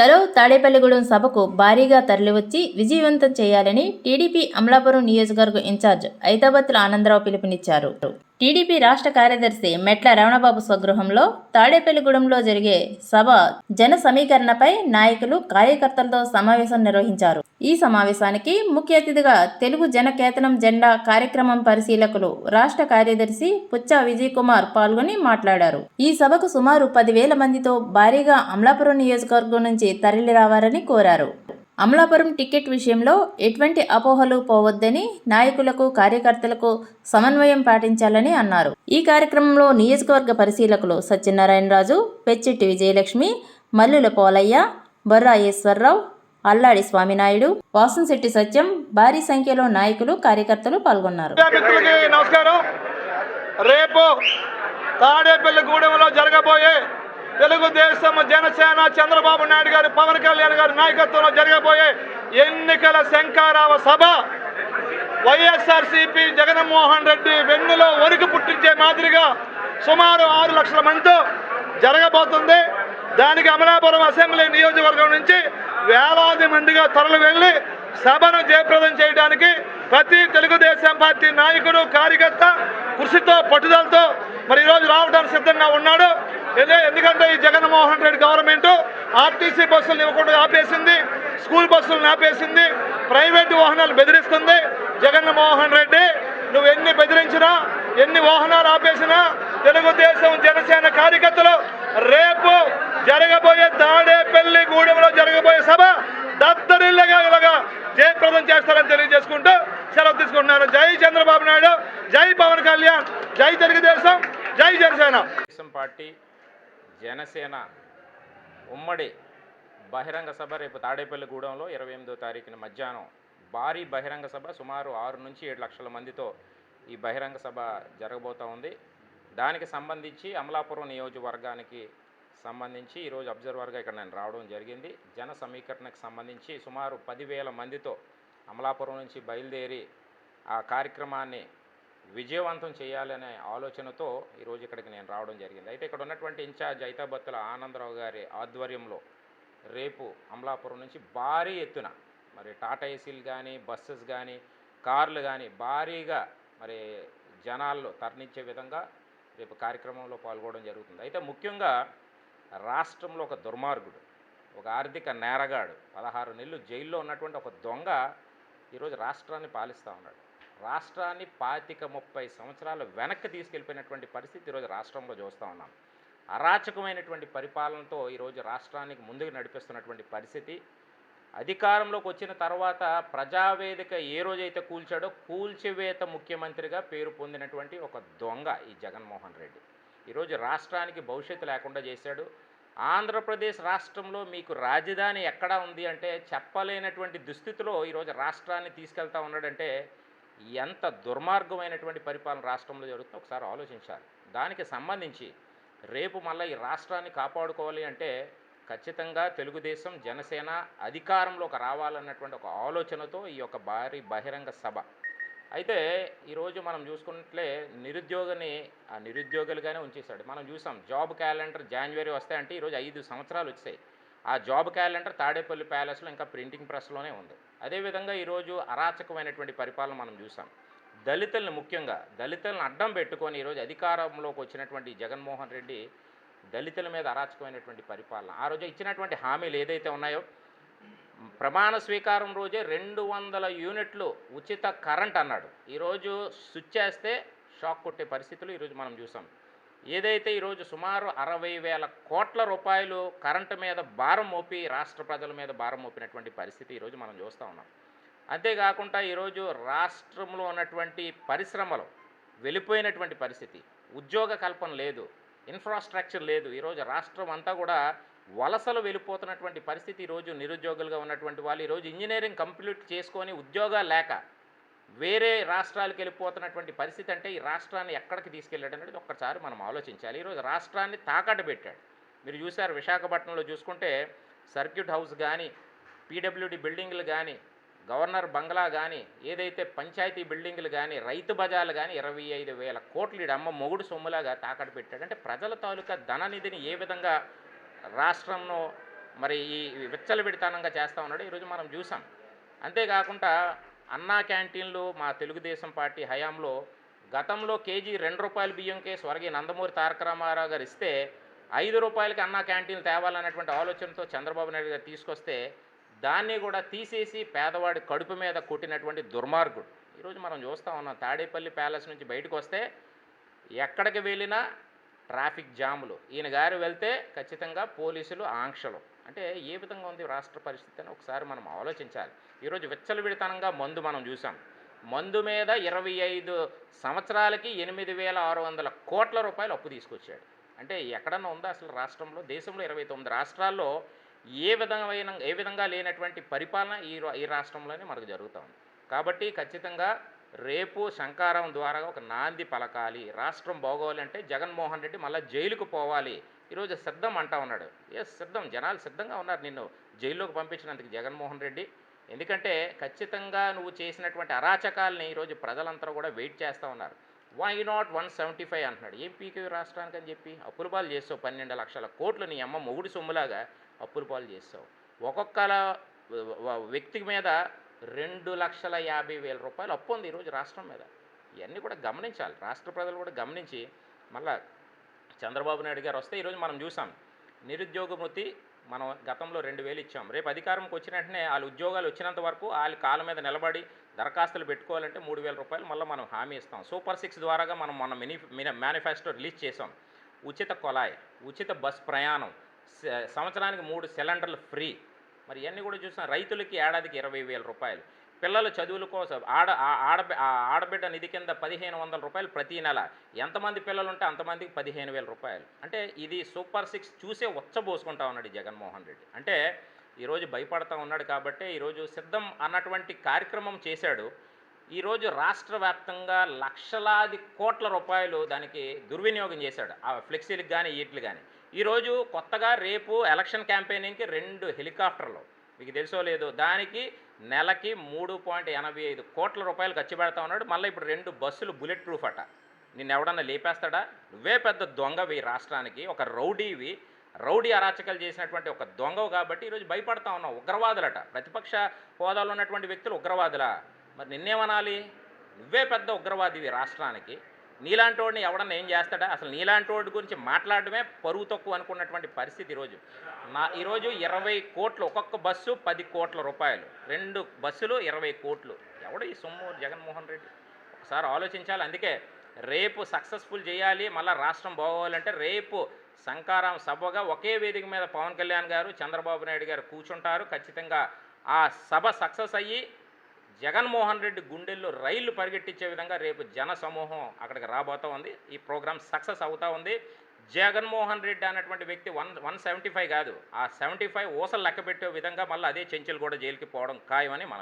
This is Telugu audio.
చలో తాడేపల్లిగూడెం సభకు భారీగా తరలివచ్చి విజయవంతం చేయాలని టీడీపీ అమలాపురం నియోజకవర్గ ఇన్ఛార్జ్ ఐతాబత్తుల ఆనందరావు పిలుపునిచ్చారు. టీడీపీ రాష్ట్ర కార్యదర్శి మెట్ల రమణబాబు స్వగృహంలో తాడేపల్లిగూడెంలో జరిగే సభ జన సమీకరణపై నాయకులు కార్యకర్తలతో సమావేశం నిర్వహించారు. ఈ సమావేశానికి ముఖ్య అతిథిగా తెలుగు జనకేతనం జెండా కార్యక్రమం పరిశీలకులు రాష్ట్ర కార్యదర్శి పుచ్చ విజయ్ కుమార్ పాల్గొని మాట్లాడారు. ఈ సభకు సుమారు పదివేల మందితో భారీగా అమలాపురం నియోజకవర్గం నుంచి తరలి రావాలని కోరారు. అమలాపురం టికెట్ విషయంలో ఎటువంటి అపోహలు పోవద్దని నాయకులకు కార్యకర్తలకు సమన్వయం పాటించాలని అన్నారు. ఈ కార్యక్రమంలో నియోజకవర్గ పరిశీలకులు సత్యనారాయణరాజు పెచ్చిట్టి విజయలక్ష్మి మల్లుల పోలయ్య బొర్రా ఈశ్వరరావు అల్లాడి స్వామినాయుడు వాసంశెట్టి సత్యం భారీ సంఖ్యలో నాయకులు కార్యకర్తలు పాల్గొన్నారు. నమస్కారం. రేపు తాడేపల్లిగూడెంలో జరగబోయే తెలుగుదేశం జనసేన చంద్రబాబు నాయుడు గారు పవన్ కళ్యాణ్ గారి నాయకత్వంలో జరగబోయే ఎన్నికల శంకారావ సభ వైఎస్ఆర్సీపీ జగన్మోహన్ రెడ్డి వెన్నులో వణుకు పుట్టించే మాదిరిగా సుమారు ఆరు లక్షల మందితో జరగబోతుంది. దానికి అమలాపురం అసెంబ్లీ నియోజకవర్గం నుంచి వేలాది మందిగా తరలి వెళ్ళి సభను జయప్రదం చేయడానికి ప్రతి తెలుగుదేశం పార్టీ నాయకుడు కార్యకర్త కృషితో పట్టుదలతో మరి ఈరోజు రావడానికి సిద్ధంగా ఉన్నాడు. ఎందుకంటే ఈ జగన్మోహన్ రెడ్డి గవర్నమెంట్ ఆర్టీసీ బస్సులు ఇవ్వకుండా ఆపేసింది స్కూల్ బస్సులను ఆపేసింది ప్రైవేటు వాహనాలు బెదిరిస్తుంది. జగన్మోహన్ రెడ్డి నువ్వు ఎన్ని బెదిరించినా ఎన్ని వాహనాలు ఆపేసినా తెలుగుదేశం జనసేన కార్యకర్తలు రేపు జరగబోయే తాడేపల్లి గూడెంలో జరగబోయే సభ దత్తరిల్లగా జయప్రదం చేస్తారని తెలియజేసుకుంటూ సెలవు తీసుకుంటున్నాను జై చంద్రబాబు నాయుడు జై పవన్ కళ్యాణ్ జై తెలుగుదేశం జై జనసేన. తెలుగుదేశం పార్టీ జనసేన ఉమ్మడి బహిరంగ సభ రేపు తాడేపల్లిగూడెంలో ఇరవై ఎనిమిదో తారీఖున మధ్యాహ్నం. భారీ బహిరంగ సభ సుమారు ఆరు నుంచి ఏడు లక్షల మందితో ఈ బహిరంగ సభ జరగబోతూ ఉంది. దానికి సంబంధించి అమలాపురం నియోజకవర్గానికి సంబంధించి ఈరోజు అబ్జర్వర్గా ఇక్కడ నేను రావడం జరిగింది. జన సమీకరణకు సంబంధించి సుమారు పదివేల మందితో అమలాపురం నుంచి బయలుదేరి ఆ కార్యక్రమాన్ని విజయవంతం చేయాలనే ఆలోచనతో ఈరోజు ఇక్కడికి నేను రావడం జరిగింది. అయితే ఇక్కడ ఉన్నటువంటి ఇన్ఛార్జ్ ఐతాబత్తుల ఆనందరావు గారి ఆధ్వర్యంలో రేపు అమలాపురం నుంచి భారీ ఎత్తున మరి టాటా ఏసీలు కానీ బస్సెస్ కానీ కార్లు కానీ భారీగా మరి జనాల్లో తరలించే విధంగా రేపు కార్యక్రమంలో పాల్గొనడం జరుగుతుంది. అయితే ముఖ్యంగా రాష్ట్రంలో ఒక దుర్మార్గుడు ఒక ఆర్థిక నేరగాడు పదహారు నెలలు జైల్లో ఉన్నటువంటి ఒక దొంగ ఈరోజు రాష్ట్రాన్ని పాలిస్తూ ఉన్నాడు. రాష్ట్రాన్ని పాతిక ముప్పై సంవత్సరాలు వెనక్కి తీసుకెళ్ళిపోయినటువంటి పరిస్థితి ఈరోజు రాష్ట్రంలో చూస్తూ ఉన్నాం. అరాచకమైనటువంటి పరిపాలనతో ఈరోజు రాష్ట్రానికి ముందుకు నడిపిస్తున్నటువంటి పరిస్థితి. అధికారంలోకి వచ్చిన తర్వాత ప్రజావేదిక ఏ రోజైతే కూల్చాడో కూల్చివేత ముఖ్యమంత్రిగా పేరు పొందినటువంటి ఒక దొంగ ఈ జగన్మోహన్ రెడ్డి. ఈరోజు రాష్ట్రానికి భవిష్యత్తు లేకుండా చేశాడు. ఆంధ్రప్రదేశ్ రాష్ట్రంలో మీకు రాజధాని ఎక్కడా ఉంది అంటే చెప్పలేనటువంటి దుస్థితిలో ఈరోజు రాష్ట్రాన్ని తీసుకెళ్తా ఉన్నాడంటే ఎంత దుర్మార్గమైనటువంటి పరిపాలన రాష్ట్రంలో జరుగుతుందో ఒకసారి ఆలోచించాలి. దానికి సంబంధించి రేపు మళ్ళీ ఈ రాష్ట్రాన్ని కాపాడుకోవాలి అంటే ఖచ్చితంగా తెలుగుదేశం జనసేన అధికారంలోకి రావాలన్నటువంటి ఒక ఆలోచనతో ఈ యొక్క భారీ బహిరంగ సభ అయితే ఈరోజు మనం చూసుకున్నట్లే నిరుద్యోగిని ఆ నిరుద్యోగులుగానే ఉంచేశాడు. మనం చూసాం జాబ్ క్యాలెండర్ జనవరి వస్తాయంటే ఈరోజు ఐదు సంవత్సరాలు వచ్చాయి. ఆ జాబ్ క్యాలెండర్ తాడేపల్లి ప్యాలెస్లో ఇంకా ప్రింటింగ్ ప్రెస్లోనే ఉంది. అదేవిధంగా ఈరోజు అరాచకమైనటువంటి పరిపాలన మనం చూసాం. దళితుల్ని ముఖ్యంగా దళితులను అడ్డం పెట్టుకొని ఈరోజు అధికారంలోకి వచ్చినటువంటి జగన్మోహన్ రెడ్డి దళితుల మీద అరాచకమైనటువంటి పరిపాలన. ఆ రోజు ఇచ్చినటువంటి హామీలు ఏదైతే ఉన్నాయో ప్రమాణ స్వీకారం రోజే రెండు వందల యూనిట్లు ఉచిత కరెంట్ అన్నాడు. ఈరోజు స్విచ్ చేస్తే షాక్ కొట్టే పరిస్థితులు ఈరోజు మనం చూసాం. ఏదైతే ఈరోజు సుమారు అరవై వేల కోట్ల రూపాయలు కరెంటు మీద భారం మోపి రాష్ట్ర ప్రజల మీద భారం మోపినటువంటి పరిస్థితి ఈరోజు మనం చూస్తూ ఉన్నాం. అంతేకాకుండా ఈరోజు రాష్ట్రంలో ఉన్నటువంటి పరిశ్రమలు వెళ్ళిపోయినటువంటి పరిస్థితి. ఉద్యోగ కల్పన లేదు ఇన్ఫ్రాస్ట్రక్చర్ లేదు. ఈరోజు రాష్ట్రం అంతా కూడా వలసలు వెళ్ళిపోతున్నటువంటి పరిస్థితి ఈరోజు నిరుద్యోగులుగా ఉన్నటువంటి వాళ్ళు. ఈరోజు ఇంజనీరింగ్ కంప్లీట్ చేసుకొని ఉద్యోగాలు లేక వేరే రాష్ట్రాలకు వెళ్ళిపోతున్నటువంటి పరిస్థితి అంటే ఈ రాష్ట్రాన్ని ఎక్కడికి తీసుకెళ్ళాడు అనేది ఒక్కసారి మనం ఆలోచించాలి. ఈరోజు రాష్ట్రాన్ని తాకట్టు పెట్టాడు. మీరు చూసారు విశాఖపట్నంలో చూసుకుంటే సర్క్యూట్ హౌస్ కానీ పీడబ్ల్యూడి బిల్డింగ్లు కానీ గవర్నర్ బంగ్లా కానీ ఏదైతే పంచాయతీ బిల్డింగ్లు కానీ రైతు బజార్లు కానీ ఇరవై ఐదు వేల కోట్లు అమ్మ మొగుడు సొమ్ములాగా తాకట్టు పెట్టాడు. అంటే ప్రజల తాలూకా ధననిధిని ఏ విధంగా రాష్ట్రంలో మరి ఈ విచ్చలవిడితనంగా చేస్తా ఉన్నాడు. ఈరోజు మనం చూసాం. అంతేకాకుండా అన్నా క్యాంటీన్లు మా తెలుగుదేశం పార్టీ హయాంలో గతంలో కేజీ రెండు రూపాయల బియ్యంకే స్వర్గీయ నందమూరి తారక రామారావు గారు ఇస్తే ఐదు రూపాయలకి అన్నా క్యాంటీన్లు తేవాలన్నటువంటి ఆలోచనతో చంద్రబాబు నాయుడు గారు తీసుకొస్తే దాన్ని కూడా తీసేసి పేదవాడి కడుపు మీద కొట్టినటువంటి దుర్మార్గుడు. ఈరోజు మనం చూస్తూ ఉన్నాం. తాడేపల్లి ప్యాలెస్ నుంచి బయటకు వస్తే ఎక్కడికి వెళ్ళినా ట్రాఫిక్ జాములు. ఈయన గారు వెళ్తే ఖచ్చితంగా పోలీసులు ఆంక్షలు. అంటే ఏ విధంగా ఉంది రాష్ట్ర పరిస్థితి అని ఒకసారి మనం ఆలోచించాలి. ఈరోజు విచ్చలవిడితనంగా మందు మనం చూసాం. మందు మీద ఇరవై ఐదు సంవత్సరాలకి ఎనిమిది వేల ఆరు వందల కోట్ల రూపాయలు అప్పు తీసుకొచ్చాడు. అంటే ఎక్కడన్నా ఉందా అసలు రాష్ట్రంలో? దేశంలో ఇరవై తొమ్మిది రాష్ట్రాల్లో ఏ విధమైన ఏ విధంగా లేనటువంటి పరిపాలన ఈ ఈ రాష్ట్రంలోనే మనకు జరుగుతూ ఉంది. కాబట్టి ఖచ్చితంగా రేపు శంకారం ద్వారా ఒక నాంది పలకాలి. రాష్ట్రం బాగోవాలంటే జగన్మోహన్ రెడ్డి మళ్ళీ జైలుకు పోవాలి. ఈరోజు సిద్ధం అంటా ఉన్నాడు. ఎస్ సిద్ధం? జనాలు సిద్ధంగా ఉన్నారు నిన్ను జైల్లోకి పంపించినందుకు జగన్మోహన్ రెడ్డి. ఎందుకంటే ఖచ్చితంగా నువ్వు చేసినటువంటి అరాచకాలని ఈరోజు ప్రజలంతా కూడా వెయిట్ చేస్తూ ఉన్నారు. Why not one seventy five అంటున్నాడు. ఏం పీకే రాష్ట్రానికి అని చెప్పి అప్పుల పాలు చేస్తావు. పన్నెండు లక్షల కోట్లు నీ అమ్మ మొగుడు సొమ్ములాగా అప్పుల పాలు చేస్తావు. ఒక్కొక్కల వ్యక్తికి వ్యక్తి మీద రెండు లక్షల యాభై వేల రూపాయలు అప్పు ఉంది ఈరోజు రాష్ట్రం మీద. ఇవన్నీ కూడా గమనించాలి. రాష్ట్ర ప్రజలు కూడా గమనించి మళ్ళా చంద్రబాబు నాయుడు గారు వస్తే ఈరోజు మనం చూసాం. నిరుద్యోగ మృతి మనం గతంలో రెండు వేలు ఇచ్చాం. రేపు అధికారంకి వచ్చిన వెంటనే వాళ్ళ ఉద్యోగాలు వచ్చినంత వరకు వాళ్ళ కాళ్ళ మీద నిలబడి దరఖాస్తులు పెట్టుకోవాలంటే మూడు వేల రూపాయలు మళ్ళీ మనం హామీ ఇస్తాం. సూపర్ సిక్స్ ద్వారాగా మనం మన మినీ మేనిఫెస్టో రిలీజ్ చేసాం ఉచిత కొలాయి ఉచిత బస్ ప్రయాణం సంవత్సరానికి మూడు సిలిండర్లు ఫ్రీ మరి ఇవన్నీ కూడా చూసిన రైతులకి ఏడాదికి ఇరవై వేల రూపాయలు. పిల్లల చదువుల కోసం ఆడ ఆ- ఆడ ఆ ఆడబిడ్డ నిధి కింద పదిహేను వందల రూపాయలు ప్రతి నెల. ఎంతమంది పిల్లలు ఉంటే అంతమందికి పదిహేను వేల రూపాయలు. అంటే ఇది సూపర్ సిక్స్ చూసే ఉచ్చబోసుకుంటా ఉన్నాడు జగన్మోహన్ రెడ్డి. అంటే ఈరోజు భయపడతా ఉన్నాడు కాబట్టి ఈరోజు సిద్ధం అన్నటువంటి కార్యక్రమం చేశాడు. ఈరోజు రాష్ట్ర వ్యాప్తంగా లక్షలాది కోట్ల రూపాయలు దానికి దుర్వినియోగం చేశాడు. ఆ ఫ్లెక్సీలకు కానీ వీటికి కానీ ఈరోజు కొత్తగా రేపు ఎలక్షన్ క్యాంపెయినింగ్కి రెండు హెలికాప్టర్లు. మీకు తెలుసో లేదో దానికి నెలకి మూడు పాయింట్ ఎనభై ఐదు కోట్ల రూపాయలు ఖర్చు పెడతా ఉన్నాడు. మళ్ళీ ఇప్పుడు రెండు బస్సులు బుల్లెట్ ప్రూఫ్ అట. నిన్ను ఎవడన్నా లేపేస్తాడా? నువ్వే పెద్ద దొంగవి రాష్ట్రానికి. ఒక రౌడీవి రౌడీ అరాచకాలు చేసినటువంటి ఒక దొంగవు కాబట్టి ఈరోజు భయపడతా ఉన్నావు. ఉగ్రవాదులట. ప్రతిపక్ష హోదాలో ఉన్నటువంటి వ్యక్తులు ఉగ్రవాదులా. మరి నిన్నేమనాలి? నువ్వే పెద్ద ఉగ్రవాదివి రాష్ట్రానికి. నీలాంటి వాడిని ఎవడన్నా ఏం చేస్తాడా? అసలు నీలాంటి వాడి గురించి మాట్లాడడమే పరువు తక్కువ అనుకున్నటువంటి పరిస్థితి ఈరోజు. నా ఈరోజు ఇరవై కోట్లు ఒక్కొక్క బస్సు పది కోట్ల రూపాయలు. రెండు బస్సులు ఇరవై కోట్లు. ఎవడు ఈ సొమ్ము? జగన్మోహన్ రెడ్డి. ఒకసారి ఆలోచించాలి. అందుకే రేపు సక్సెస్ఫుల్ చేయాలి మళ్ళీ రాష్ట్రం బాగోవాలంటే రేపు సంకారం సభగా ఒకే వేదిక మీద పవన్ కళ్యాణ్ గారు చంద్రబాబు నాయుడు గారు కూర్చుంటారు. ఖచ్చితంగా ఆ సభ సక్సెస్ అయ్యి జగన్మోహన్ రెడ్డి గుండెల్లో రైళ్ళు పరిగెట్టించే విధంగా రేపు జన సమూహం అక్కడికి రాబోతూ ఉంది. ఈ ప్రోగ్రామ్ సక్సెస్ అవుతా ఉంది. జగన్మోహన్ రెడ్డి అనేటువంటి వ్యక్తి వన్ వన్ సెవెంటీ ఫైవ్ కాదు. ఆ సెవెంటీ ఫైవ్ ఊసలు లెక్క పెట్టే విధంగా మళ్ళీ అదే చెంచులు కూడా జైలుకి పోవడం ఖాయమని మనం